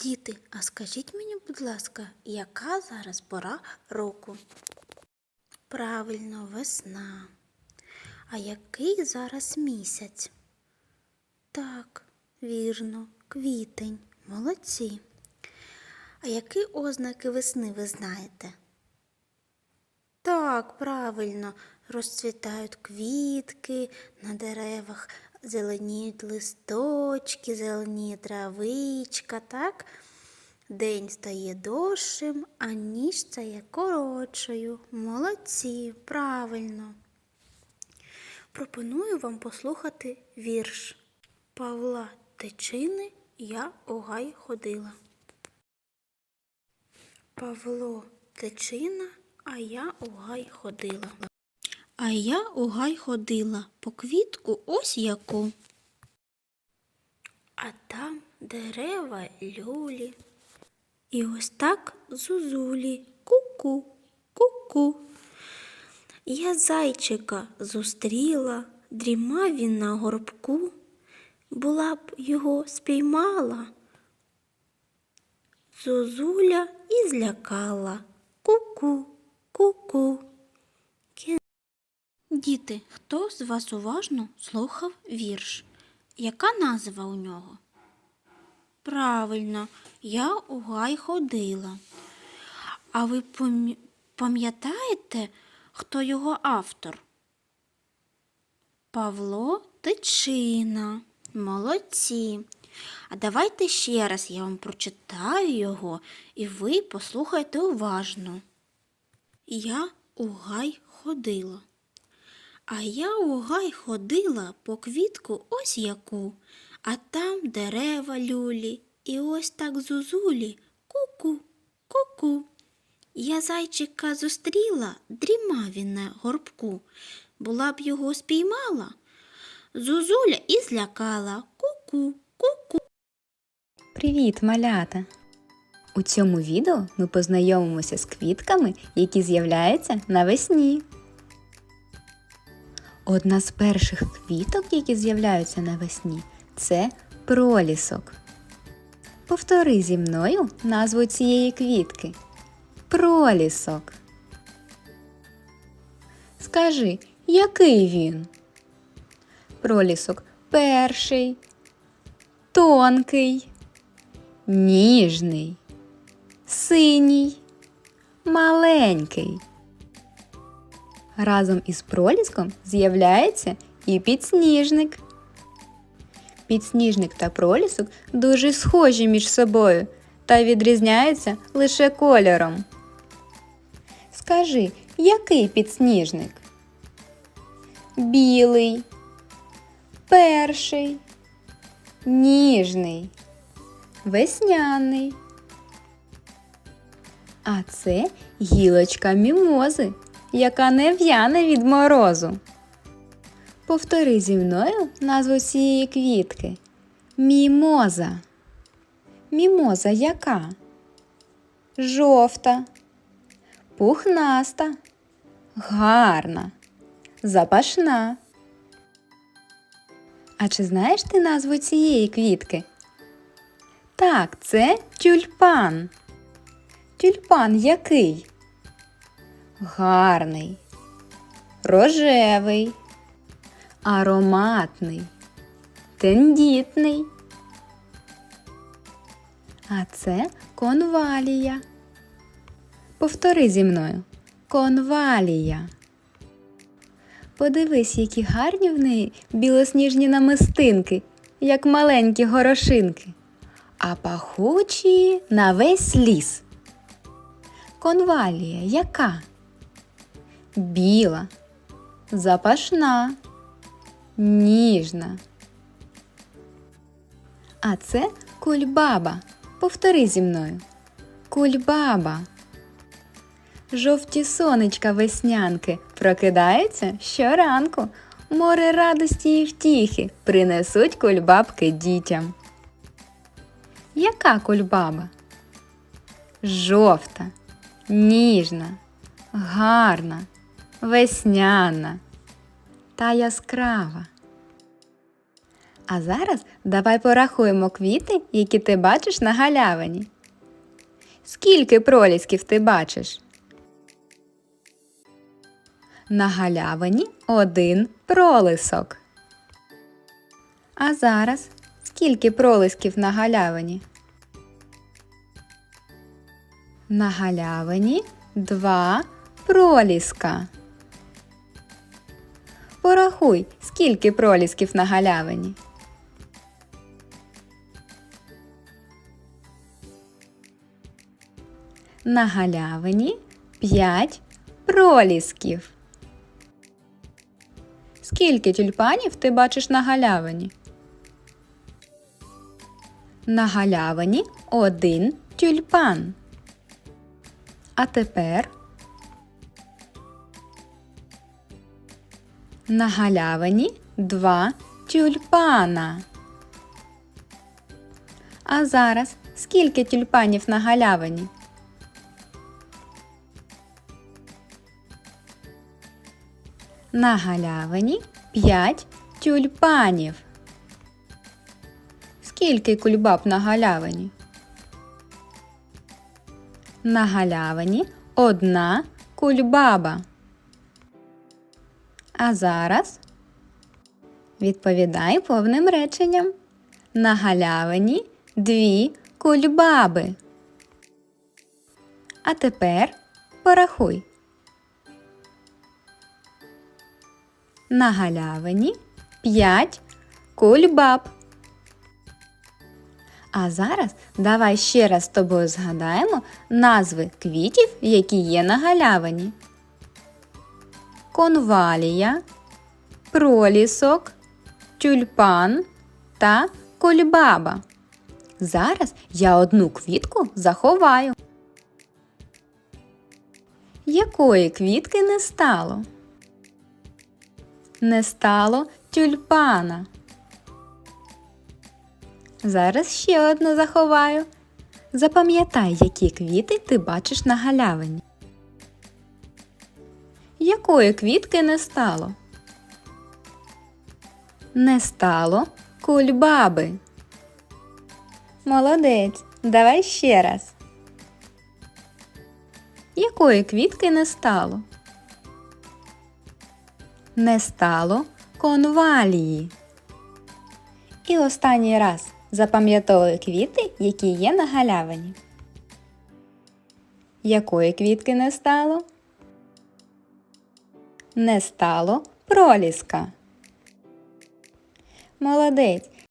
Діти, а скажіть мені, будь ласка, яка зараз пора року? Правильно, весна. А який зараз місяць? Так, вірно, квітень. Молодці. А які ознаки весни ви знаєте? Так, правильно, розцвітають квітки на деревах, зеленіють листочки, зеленіє травичка, так? День стає довшим, а ніч стає коротшою. Молодці, правильно. Пропоную вам послухати вірш Павла Тичини Я у гай ходила. Павло Тичина, а я у гай ходила. А я у гай ходила по квітку ось яку. А там дерева люлі. І ось так зузулі. Ку-ку, ку-ку. Я зайчика зустріла, дрімав він на горбку. Була б його спіймала. Зозуля і злякала. Ку-ку, ку-ку. Діти, хто з вас уважно слухав вірш? Яка назва у нього? Правильно, я у гай ходила. А ви пам'ятаєте, хто його автор? Павло Тичина. Молодці. А давайте ще раз я вам прочитаю його, і ви послухайте уважно. Я у гай ходила. А я у гай ходила по квітку ось яку, а там дерева люлі, і ось так зузулі. Ку-ку, ку-ку. Я зайчика зустріла, дрімав він на горбку. Була б його спіймала. Зузуля і злякала. Ку-ку, ку-ку. Привіт, малята! У цьому відео ми познайомимося з квітками, які з'являються навесні. Одна з перших квіток, які з'являються навесні, це пролісок. Повтори зі мною назву цієї квітки. Пролісок. Скажи, який він? Пролісок перший, тонкий, ніжний, синій, маленький. Разом із проліском з'являється і підсніжник. Підсніжник та пролісок дуже схожі між собою та відрізняються лише кольором. Скажи, який підсніжник? Білий, перший, ніжний, весняний. А це гілочка мімози, яка не в'яне від морозу. Повтори зі мною назву цієї квітки. Мімоза. Мімоза яка? Жовта, пухнаста, гарна, запашна. А чи знаєш ти назву цієї квітки? Так, це тюльпан. Тюльпан який? Гарний, рожевий, ароматний, тендітний. А це конвалія. Повтори зі мною. Конвалія. Подивись, які гарні в неї білосніжні намистинки, як маленькі горошинки, а пахучі на весь ліс. Конвалія яка? Біла, запашна, ніжна. А це кульбаба. Повтори зі мною. Кульбаба. Жовті сонечка веснянки прокидаються щоранку. Море радості і втіхи принесуть кульбабки дітям. Яка кульбаба? Жовта, ніжна, гарна, весняна та яскрава. А зараз давай порахуємо квіти, які ти бачиш на галявині. Скільки пролісків ти бачиш? На галявині один пролисок. А зараз скільки пролисків на галявині? На галявині два проліска. Порахуй, скільки пролісків на галявині. На галявині п'ять пролісків. Скільки тюльпанів ти бачиш на галявині? На галявині один тюльпан. А тепер на галявині два тюльпана. А зараз скільки тюльпанів на галявині? На галявині п'ять тюльпанів. Скільки кульбаб на галявині? На галявині одна кульбаба. А зараз відповідай повним реченням. На галявині дві кульбаби. А тепер порахуй. На галявині п'ять кульбаб. А зараз давай ще раз з тобою згадаємо назви квітів, які є на галявині. Конвалія, пролісок, тюльпан та кульбаба. Зараз я одну квітку заховаю. Якої квітки не стало? Не стало тюльпана. Зараз ще одну заховаю. Запам'ятай, які квіти ти бачиш на галявині. Якої квітки не стало? Не стало кульбаби. Молодець. Давай ще раз. Якої квітки не стало? Не стало конвалії. І останній раз запам'ятовуй квіти, які є на галявині. Якої квітки не стало? Не стало проліска. Молодець.